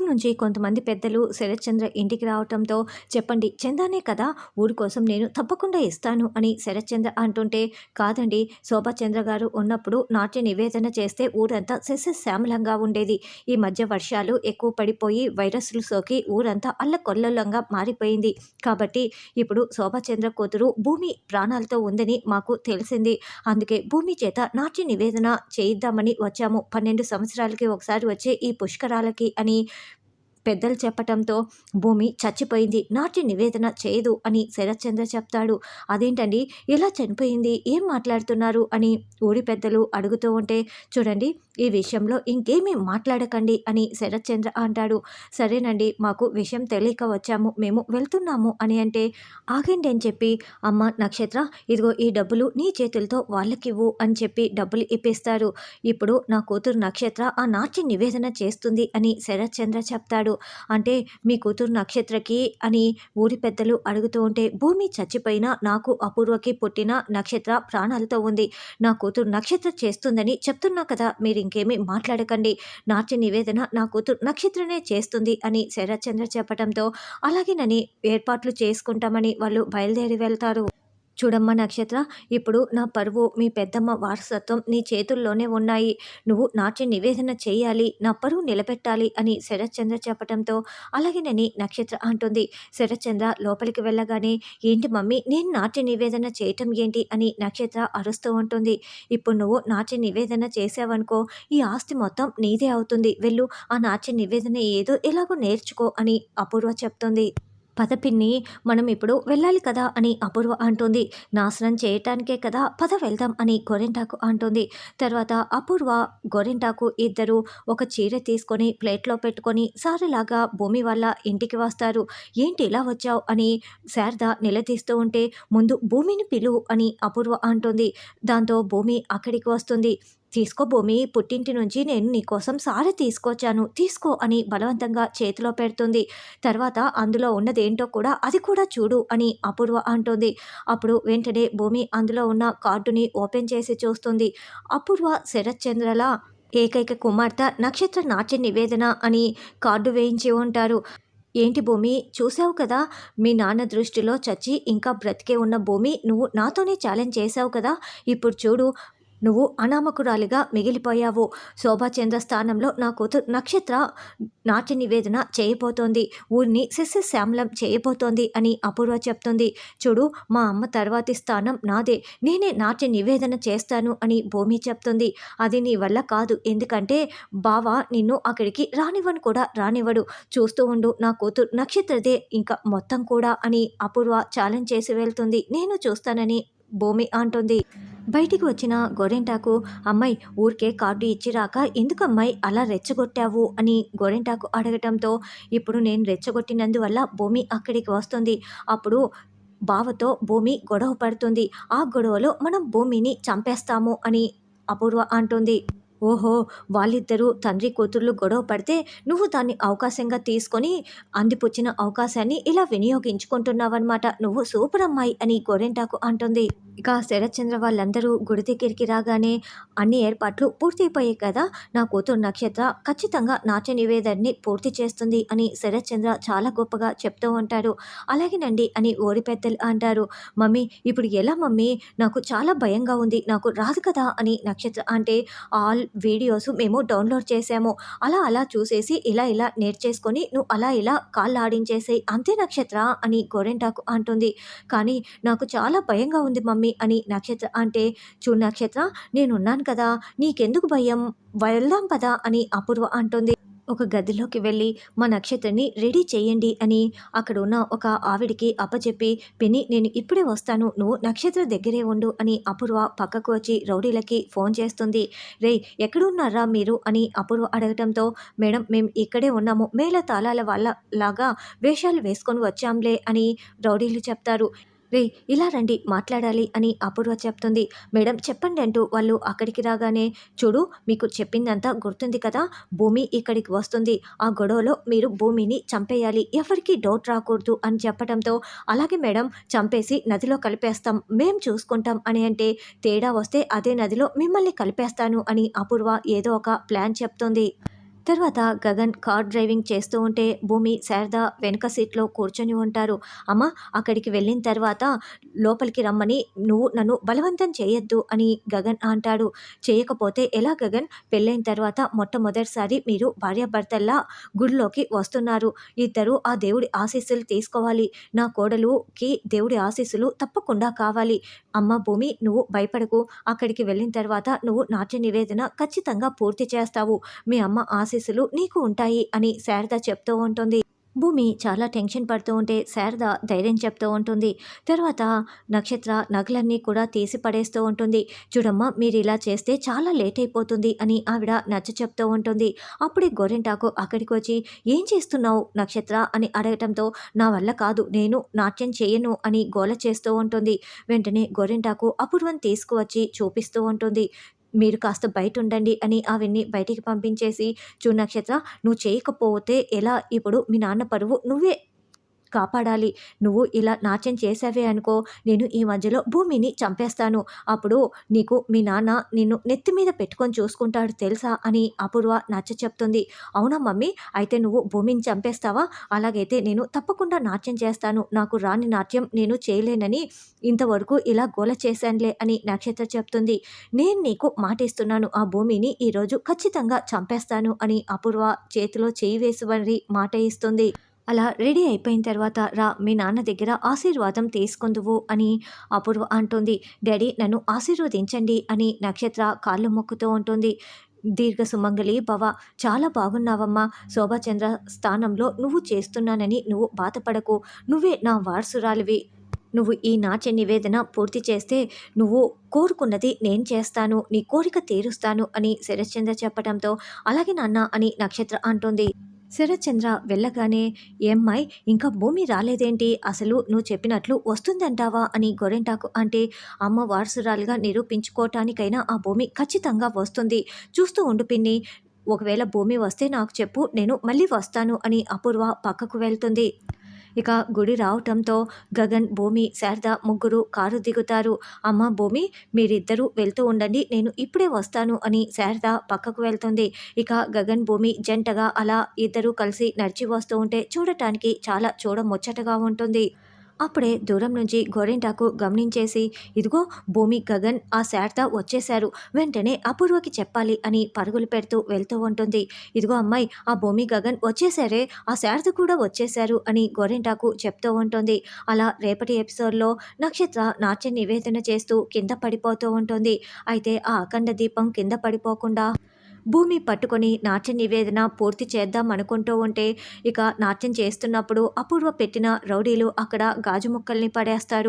ఊరు నుంచి కొంతమంది పెద్దలు శరత్చంద్ర ఇంటికి రావటంతో చెప్పండి చందానే కదా ఊరి కోసం నేను తప్పకుండా ఇస్తాను అని శరత్చంద్ర అంటుంటే కాదండి శోభాచంద్ర గారు ఉన్నప్పుడు నాట్య నివేదన చేస్తే ఊరంతా సస్యశ్యామలంగా ఉండేది. ఈ మధ్య వర్షాలు ఎక్కువ పడిపోయి వైరస్లు సోకి ఊరంతా అల్లకొల్లలంగా మారిపోయింది. కాబట్టి ఇప్పుడు శోభాచంద్ర కూతురు భూమి ప్రాణాలతో ఉందని మాకు తెలిసింది. అందుకే భూమి చేత నాట్య నివేదన చేయిద్దామని వచ్చాము. పన్నెండు సంవత్సరాలకి ఒకసారి వచ్చే ఈ పుష్కరాలకి అని పెద్దలు చెప్పటంతో భూమి చచ్చిపోయింది నాట్య నివేదన చేయదు అని శరత్చంద్ర చెప్తాడు. అదేంటండి? ఇలా చనిపోయింది ఏం మాట్లాడుతున్నారు? అని ఊరి పెద్దలు అడుగుతూ ఉంటే చూడండి ఈ విషయంలో ఇంకేమీ మాట్లాడకండి అని శరత్చంద్ర అంటాడు. సరేనండి మాకు విషయం తెలియక వచ్చాము మేము వెళ్తున్నాము అని అంటే ఆగండి అని చెప్పి అమ్మ నక్షత్ర ఇదిగో ఈ డబ్బులు నీ చేతులతో వాళ్ళకివ్వు అని చెప్పి డబ్బులు ఇప్పిస్తారు. ఇప్పుడు నా కూతురు నక్షత్ర ఆ నాట్య నివేదన చేస్తుంది అని శరత్చంద్ర చెప్తాడు. అంటే మీ కూతురు నక్షత్రకి అని ఊరి పెద్దలు అడుగుతూ ఉంటే భూమి చచ్చిపోయినా నాకు అపూర్వకి పుట్టిన నక్షత్ర ప్రాణాలతో ఉంది. నా కూతురు నక్షత్ర చేస్తుందని చెప్తున్నా కదా మీరు ఇంకేమీ మాట్లాడకండి. నాట్య నివేదన నా కూతురు నక్షత్రనే చేస్తుంది అని శరత్చంద్ర చెప్పడంతో అలాగేనని ఏర్పాట్లు చేసుకుంటామని వాళ్ళు బయలుదేరి వెళ్తారు. చూడమ్మా నక్షత్ర ఇప్పుడు నా పరువు మీ పెద్దమ్మ వారసత్వం నీ చేతుల్లోనే ఉన్నాయి. నువ్వు నాట్య నివేదన చేయాలి నా పరువు నిలబెట్టాలి అని శరత్చంద్ర చెప్పడంతో అలాగేనని నక్షత్ర అంటుంది. శరత్చంద్ర లోపలికి వెళ్ళగానే ఏంటి మమ్మీ నేను నాట్య నివేదన చేయటం ఏంటి? అని నక్షత్ర అరుస్తూ ఉంటుంది. ఇప్పుడు నువ్వు నాట్య నివేదన చేసావనుకో ఈ ఆస్తి మొత్తం నీదే అవుతుంది. వెళ్ళు ఆ నాట్య నివేదన ఏదో ఎలాగో నేర్చుకో అని అపూర్వ చెప్తుంది. పద పిన్ని మనం ఇప్పుడు వెళ్ళాలి కదా అని అపూర్వ అంటుంది. నాశనం చేయటానికే కదా పద వెళ్దాం అని గొరెంటాకు అంటుంది. తర్వాత అపూర్వ గొరెంటాకు ఇద్దరు ఒక చీర తీసుకొని ప్లేట్లో పెట్టుకొని సారిలాగా భూమి వల్ల ఇంటికి వస్తారు. ఏంటి ఇలా వచ్చావు అని శారద నిలదీస్తూ ఉంటే ముందు భూమిని పిలువు అని అపూర్వ అంటుంది. దాంతో భూమి అక్కడికి వస్తుంది. తీసుకో భూమి పుట్టింటి నుంచి నేను నీకోసం సారి తీసుకొచ్చాను. తీసుకో అని బలవంతంగా చేతిలో పెడుతుంది. తర్వాత అందులో ఉన్నదేంటో కూడా అది కూడా చూడు అని అపూర్వ అంటుంది. అప్పుడు వెంటనే భూమి అందులో ఉన్న కార్డుని ఓపెన్ చేసి చూస్తుంది. అపూర్వ శరత్చంద్రల ఏకైక కుమార్తె నక్షత్ర నాట్య నివేదన అని కార్డు వేయించి ఉంటారు. ఏంటి భూమి చూసావు కదా? మీ నాన్న దృష్టిలో చచ్చి ఇంకా బ్రతికే ఉన్న భూమి నువ్వు నాతోనే ఛాలెంజ్ చేసావు కదా? ఇప్పుడు చూడు నువ్వు అనామకురాలిగా మిగిలిపోయావు. శోభాచంద్ర స్థానంలో నా కూతురు నక్షత్ర నాట్య నివేదన చేయబోతోంది. ఊరిని శస్యశ్యామలం చేయబోతోంది అని అపూర్వ చెప్తుంది. చూడు మా అమ్మ తర్వాతి స్థానం నాదే. నేనే నాట్య నివేదన చేస్తాను అని భూమి చెప్తుంది. అది నీ వల్ల కాదు. ఎందుకంటే బావ నిన్ను అక్కడికి రానివ్వను కూడా రానివ్వడు. చూస్తూ ఉండు నా కూతురు నక్షత్రదే ఇంకా మొత్తం కూడా అని అపూర్వ ఛాలెంజ్ చేసి వెళ్తుంది. నేను చూస్తానని భూమి అంటుంది. బయటికి వచ్చిన గోరెంటాకు అమ్మాయి ఊరికే కార్డు ఇచ్చిరాక ఎందుకమ్మాయి ఎందుకు అమ్మాయి అలా రెచ్చగొట్టావు? అని గోరెంటాకు అడగటంతో ఇప్పుడు నేను రెచ్చగొట్టినందువల్ల భూమి అక్కడికి వస్తుంది. అప్పుడు బావతో భూమి గొడవ పడుతుంది. ఆ గొడవలో మనం భూమిని చంపేస్తాము అని అపూర్వ అంటుంది. ఓహో వాళ్ళిద్దరూ తండ్రి కూతుర్లు గొడవ పడితే నువ్వు దాన్ని అవకాశంగా తీసుకొని అందిపుచ్చిన అవకాశాన్ని ఇలా వినియోగించుకుంటున్నావన్నమాట. నువ్వు సూపర్ అమ్మాయి అని గోరెంటాకు అంటుంది. ఇక శరత్చంద్ర వాళ్ళందరూ గుడి దగ్గరికి రాగానే అన్ని ఏర్పాట్లు పూర్తయిపోయాయి కదా? నా కూతురు నక్షత్ర ఖచ్చితంగా నాట్య నివేదనని పూర్తి చేస్తుంది అని శరత్చంద్ర చాలా గొప్పగా చెప్తూ ఉంటారు అలాగేనండి అని ఓరి పెద్దలు అంటారు. మమ్మీ ఇప్పుడు ఎలా మమ్మీ? నాకు చాలా భయంగా ఉంది. నాకు రాదు కదా అని నక్షత్ర అంటే ఆల్ వీడియోస్ మేము డౌన్లోడ్ చేసాము. అలా అలా చూసేసి ఇలా ఇలా నేర్చేసుకొని నువ్వు అలా ఇలా కాళ్ళు ఆడించేసాయి అంతే నక్షత్ర అని గోరెంటాకు అంటుంది. కానీ నాకు చాలా భయంగా ఉంది మమ్మీ అని నక్షత్ర అంటే చూడు నక్షత్ర నేనున్నాను కదా నీకెందుకు భయం? వెళ్దాం పదా అని అపూర్వ అంటుంది. ఒక గదిలోకి వెళ్ళి మా నక్షత్రని రెడీ చేయండి అని అక్కడ ఉన్న ఒక ఆవిడికి అప్పచెప్పి పిన్ని నేను ఇప్పుడే వస్తాను. నువ్వు నక్షత్ర దగ్గరే ఉండు అని అపూర్వ పక్కకు వచ్చి రౌడీలకి ఫోన్ చేస్తుంది. రే ఎక్కడున్నారా మీరు? అని అపూర్వ అడగటంతో మేడం మేము ఇక్కడే ఉన్నాము. మేళ తాళాల వాళ్ళ లాగా వేషాలు వేసుకొని వచ్చాంలే అని రౌడీలు చెప్తారు. రే ఇలా రండి మాట్లాడాలి అని అపూర్వ చెప్తుంది. మేడం చెప్పండి అంటూ వాళ్ళు అక్కడికి రాగానే చూడు మీకు చెప్పిందంతా గుర్తుంది కదా భూమి ఇక్కడికి వస్తుంది. ఆ గొడవలో మీరు భూమిని చంపేయాలి. ఎవరికి డౌట్ రాకూడదు అని చెప్పడంతో అలాగే మేడం చంపేసి నదిలో కలిపేస్తాం మేం చూసుకుంటాం అని అంటే తేడా వస్తే అదే నదిలో మిమ్మల్ని కలిపేస్తాను అని అపూర్వ ఏదో ఒక ప్లాన్ చెప్తుంది. తర్వాత గగన్ కార్ డ్రైవింగ్ చేస్తూ ఉంటే భూమి శారద వెనుక సీట్లో కూర్చొని ఉంటారు. అమ్మ అక్కడికి వెళ్ళిన తర్వాత లోపలికి రమ్మని నువ్వు నన్ను బలవంతం చేయొద్దు అని గగన్ అంటాడు. చేయకపోతే ఎలా గగన్? పెళ్ళైన తర్వాత మొట్టమొదటిసారి మీరు భార్యాభర్తల్లా గుడిలోకి వస్తున్నారు. ఇద్దరు ఆ దేవుడి ఆశీస్సులు తీసుకోవాలి. నా కోడలుకి దేవుడి ఆశీస్సులు తప్పకుండా కావాలి. అమ్మ భూమి నువ్వు భయపడకు. అక్కడికి వెళ్ళిన తర్వాత నువ్వు నాట్య నివేదన ఖచ్చితంగా పూర్తి చేస్తావు. మీ అమ్మ ఆశీస్సులు నీకు ఉంటాయి అని శారద చెప్తూ ఉంటుంది. భూమి చాలా టెన్షన్ పడుతూ ఉంటే శారద ధైర్యం చెప్తూ ఉంటుంది. తర్వాత నక్షత్ర నగలన్నీ కూడా తీసి పడేస్తూ ఉంటుంది. చూడమ్మా మీరు ఇలా చేస్తే చాలా లేట్ అయిపోతుంది అని ఆవిడ నచ్చ చెప్తూ ఉంటుంది. అప్పుడే గోరెంటాకు అక్కడికి వచ్చి ఏం చేస్తున్నావు నక్షత్ర? అని అడగటంతో నా వల్ల కాదు నేను నాట్యం చేయను అని గోల చేస్తూ ఉంటుంది. వెంటనే గోరెంటాకు అపూర్వం తీసుకువచ్చి చూపిస్తూ ఉంటుంది. మీరు కాస్త బయట ఉండండి అని అవన్నీ బయటికి పంపించేసి చూ నక్షత్ర నువ్వు చేయకపోతే ఎలా? ఇప్పుడు మీ నాన్న పరువు నువ్వే కాపాడాలి. నువ్వు ఇలా నాట్యం చేసావే అనుకో నేను ఈ మధ్యలో భూమిని చంపేస్తాను. అప్పుడు నీకు మీ నాన్న నిన్ను నెత్తి మీద పెట్టుకొని చూసుకుంటాడు తెలుసా అని అపూర్వ నచ్చ చెప్తుంది. అవునా మమ్మీ? అయితే నువ్వు భూమిని చంపేస్తావా? అలాగైతే నేను తప్పకుండా నాట్యం చేస్తాను. నాకు రాని నాట్యం నేను చేయలేనని ఇంతవరకు ఇలా గోల చేశానులే అని నక్షత్ర చెప్తుంది. నేను నీకు మాటిస్తున్నాను. ఆ భూమిని ఈరోజు ఖచ్చితంగా చంపేస్తాను అని అపూర్వ చేతిలో చేయి వేసి మరి మాట ఇస్తుంది. అలా రెడీ అయిపోయిన తర్వాత రా మీ నాన్న దగ్గర ఆశీర్వాదం తీసుకుందువు అని అపూర్వ అంటుంది. డాడీ నన్ను ఆశీర్వదించండి అని నక్షత్ర కాళ్ళు మొక్కుతూ ఉంటుంది. దీర్ఘ సుమంగళి భవ చాలా బాగున్నావమ్మా. శోభాచంద్ర స్థానంలో నువ్వు చేస్తున్నానని నువ్వు బాధపడకు. నువ్వే నా వారసురాలివి. నువ్వు ఈ నాట్య నివేదన పూర్తి చేస్తే నువ్వు కోరుకున్నది నేను చేస్తాను. నీ కోరిక తీరుస్తాను అని శరశ్చంద్ర చెప్పడంతో అలాగే నాన్న అని నక్షత్ర అంటుంది. శరత్చంద్ర వెళ్ళగానే ఏమ్మాయి ఇంకా భూమి రాలేదేంటి? అసలు నువ్వు చెప్పినట్లు వస్తుందంటావా? అని గొరెంటాకు అంటే అమ్మ వారసురాలుగా నిరూపించుకోవటానికైనా ఆ భూమి ఖచ్చితంగా వస్తుంది. చూస్తూ ఉండు పిన్ని. ఒకవేళ భూమి వస్తే నాకు చెప్పు. నేను మళ్ళీ వస్తాను అని అపూర్వ పక్కకు వెళ్తుంది. ఇక గుడి రావటంతో గగన్ భూమి శారద ముగ్గురు కారు దిగుతారు. అమ్మ భూమి మీరిద్దరూ వెళ్తూ ఉండండి నేను ఇప్పుడే వస్తాను అని శారద పక్కకు వెళ్తుంది. ఇక గగన్ భూమి జంటగా అలా ఇద్దరూ కలిసి నడిచి వస్తూ ఉంటే చూడటానికి చాలా చూడముచ్చటగా ఉంటుంది. అప్పుడే దూరం నుంచి గోరింటాకు గమనించేసి ఇదిగో భూమి గగన్ ఆ శారద వచ్చేశారు. వెంటనే అపూర్వకి చెప్పాలి అని పరుగులు పెడుతూ వెళ్తూ ఉంటుంది. ఇదిగో అమ్మాయి ఆ భూమి గగన్ వచ్చేసారే ఆ శారద కూడా వచ్చేశారు అని గోరింటాకు చెప్తూ ఉంటుంది. అలా రేపటి ఎపిసోడ్లో నక్షత్ర నాట్య నివేదన చేస్తూ కింద పడిపోతూ ఉంటుంది. అయితే ఆ అఖండ దీపం కింద పడిపోకుండా భూమి పట్టుకొని నాట్య నివేదన పూర్తి చేద్దాం అనుకుంటూ ఉంటే ఇక నాట్యం చేస్తున్నప్పుడు అపూర్వ పెట్టిన రౌడీలు అక్కడ గాజు ముక్కల్ని పడేస్తారు.